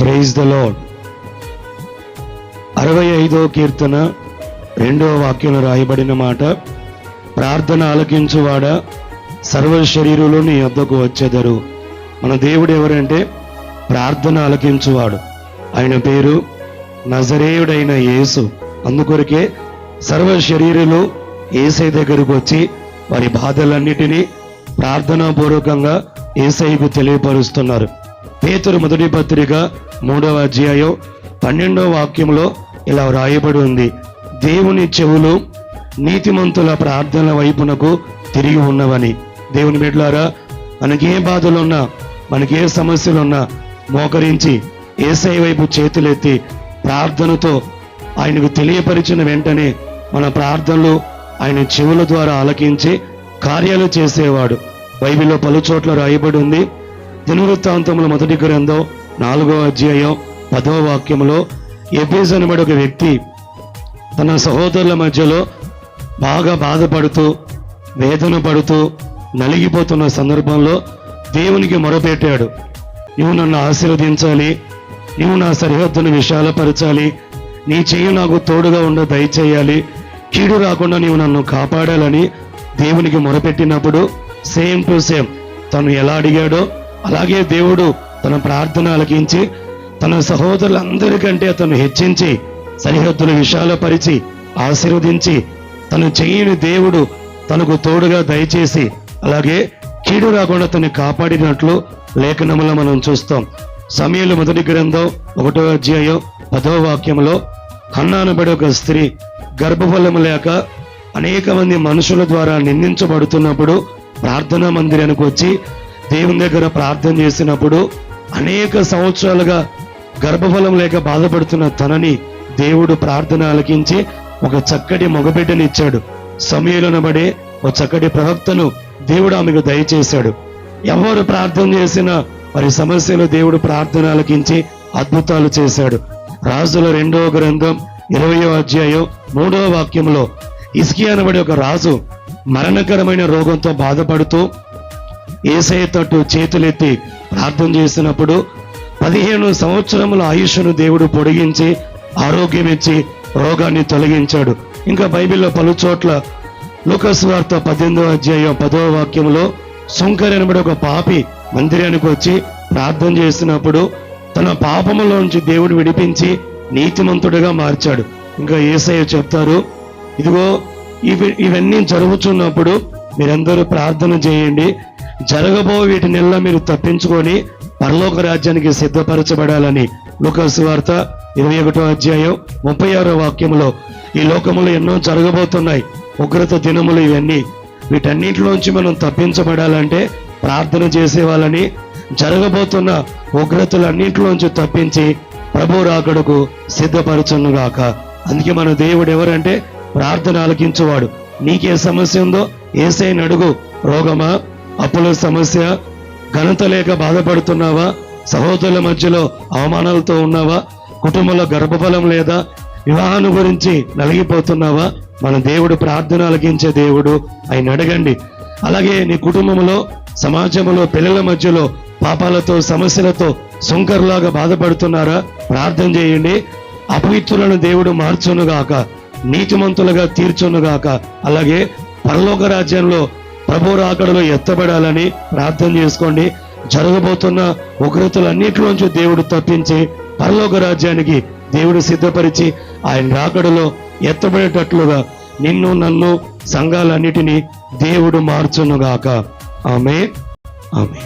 Praise the lord అరవై ఐదో కీర్తన రెండవ వాక్యంలో రాయబడిన మాట ప్రార్థన ఆలకించువాడ సర్వ శరీరులు నీ వద్దకు వచ్చేదరు. మన దేవుడు ఎవరంటే? ప్రార్థన ఆలకించువాడు. ఆయన పేరు నజరేయుడైన యేసు. అందుకొరకే సర్వ శరీరులు ఏసై దగ్గరకు వచ్చి వారి బాధలన్నిటినీ ప్రార్థనాపూర్వకంగా ఏసైకు తెలియపరుస్తున్నారు. పేతురు మొదటి పత్రిక మూడవ అధ్యాయం పన్నెండవ వాక్యంలో ఇలా వ్రాయబడి ఉంది. దేవుని చెవులు నీతిమంతుల ప్రార్థనల వైపునకు తిరిగి ఉన్నవని. దేవుని బిడ్లారా మనకి ఏ బాధలున్నా మనకి ఏ సమస్యలున్నా మోకరించి ఏసై వైపు చేతులెత్తి ప్రార్థనతో ఆయనకు తెలియపరిచిన వెంటనే మన ప్రార్థనలు ఆయన చెవుల ద్వారా ఆలకించి కార్యాలు చేసేవాడు. బైబిల్లో పలు చోట్ల రాయబడి ఉంది. దినవృత్తాంతముల మొదటి గ్రంథం నాలుగో అధ్యాయం పదవ వాక్యంలో ఎఫేస్ అనబడి ఒక వ్యక్తి తన సహోదరుల మధ్యలో బాగా బాధపడుతూ వేదన పడుతూ నలిగిపోతున్న సందర్భంలో దేవునికి మొరపెట్టాడు. నువ్వు నన్ను ఆశీర్వదించాలి నువ్వు నా సరిహద్దును విశాలపరచాలి నీ చెయ్యి నాకు తోడుగా ఉండ దయచేయాలి కీడు రాకుండా నీవు నన్ను కాపాడాలని దేవునికి మొరపెట్టినప్పుడు సేమ్ టు సేమ్ తను ఎలా అడిగాడో అలాగే దేవుడు తన ప్రార్థన అలగించి తన సహోదరులందరికంటే అతను హెచ్చించి సరిహద్దులు విశాలపరిచి ఆశీర్వదించి తను చేయని దేవుడు తనకు తోడుగా దయచేసి అలాగే కీడు రాకుండా తను కాపాడినట్లు లేఖనములో మనం చూస్తాం. సమయంలో మొదటి గ్రంథం ఒకటో అధ్యాయం పదవ వాక్యంలో కన్నానబడి ఒక స్త్రీ గర్భఫలం లేక అనేక మంది మనుషుల ద్వారా నిందించబడుతున్నప్పుడు ప్రార్థనా మందిరానికి వచ్చి దేవుని దగ్గర ప్రార్థన చేసినప్పుడు అనేక సంవత్సరాలుగా గర్భఫలం లేక బాధపడుతున్న తనని దేవుడు ప్రార్థన ఆలకించి ఒక చక్కటి మగబిడ్డనిచ్చాడు సమయంలోనబడే ఒక చక్కటి ప్రవక్తను దేవుడు ఆమెకు దయచేశాడు. ఎవరు ప్రార్థన చేసినా వారి సమస్యలు దేవుడు ప్రార్థన ఆలకించి అద్భుతాలు చేశాడు. రాజుల రెండవ గ్రంథం ఇరవయో అధ్యాయం మూడవ వాక్యంలో ఇస్కి అనబడే ఒక రాజు మరణకరమైన రోగంతో బాధపడుతూ ఏసయ్యతోటి చేతులెత్తి ప్రార్థన చేసినప్పుడు పదిహేను సంవత్సరముల ఆయుష్ను దేవుడు పొడిగించి ఆరోగ్యం ఇచ్చి రోగాన్ని తొలగించాడు. ఇంకా బైబిల్లో పలు చోట్ల లోకస్వార్త పద్దెనిమిదవ అధ్యాయం పదవ వాక్యంలో శంకర్ అనబడి ఒక పాపి మందిరానికి వచ్చి ప్రార్థన చేసినప్పుడు తన పాపములోంచి దేవుడు విడిపించి నీతిమంతుడిగా మార్చాడు. ఇంకా ఏసయ్య చెప్తారు ఇదిగో ఇవి ఇవన్నీ జరుగుతున్నప్పుడు మీరందరూ ప్రార్థన చేయండి. జరగబో వీటినెల్లా మీరు తప్పించుకొని పరలోక రాజ్యానికి సిద్ధపరచబడాలని లూకాసు వార్త ఇరవై ఒకటో అధ్యాయం ముప్పై ఆరో వాక్యంలో ఈ లోకములో ఎన్నో జరగబోతున్నాయి ఉగ్రత దినములు ఇవన్నీ. వీటన్నింటిలోంచి మనం తప్పించబడాలంటే ప్రార్థన చేసేవాళ్ళని జరగబోతున్న ఉగ్రతలన్నింటిలోంచి తప్పించి ప్రభు రాకడకు సిద్ధపరచునుగాక అందుకే మన దేవుడు ఎవరంటే ప్రార్థన ఆలకించేవాడు. నీకే సమస్య ఉందో ఏసైని అడుగు రోగమా? అప్పుల సమస్య ఘనత లేక బాధపడుతున్నావా? సహోదరుల మధ్యలో అవమానాలతో ఉన్నావా? కుటుంబంలో గర్భఫలం లేదా? వివాహాన్ని గురించి నలిగిపోతున్నావా? మన దేవుడు ప్రార్థన అలగించే దేవుడు ఆయన అడగండి. అలాగే నీ కుటుంబంలో సమాజంలో పిల్లల మధ్యలో పాపాలతో సమస్యలతో సుంకర్లాగా బాధపడుతున్నారా? ప్రార్థన చేయండి. అపవిత్రులను దేవుడు మార్చునుగాక నీతిమంతులుగా తీర్చునుగాక. అలాగే పరలోక రాజ్యంలో ప్రభు రాకడలో ఎత్తబడాలని ప్రార్థన చేసుకోండి. జరగబోతున్న ఉగ్రతలన్నిటిలోంచి దేవుడు తప్పించి పరలోక రాజ్యానికి దేవుడు సిద్ధపరిచి ఆయన రాకడలో ఎత్తబడేటట్లుగా నిన్ను నన్ను సంఘాలన్నిటినీ దేవుడు మార్చునుగాక. ఆమె ఆమె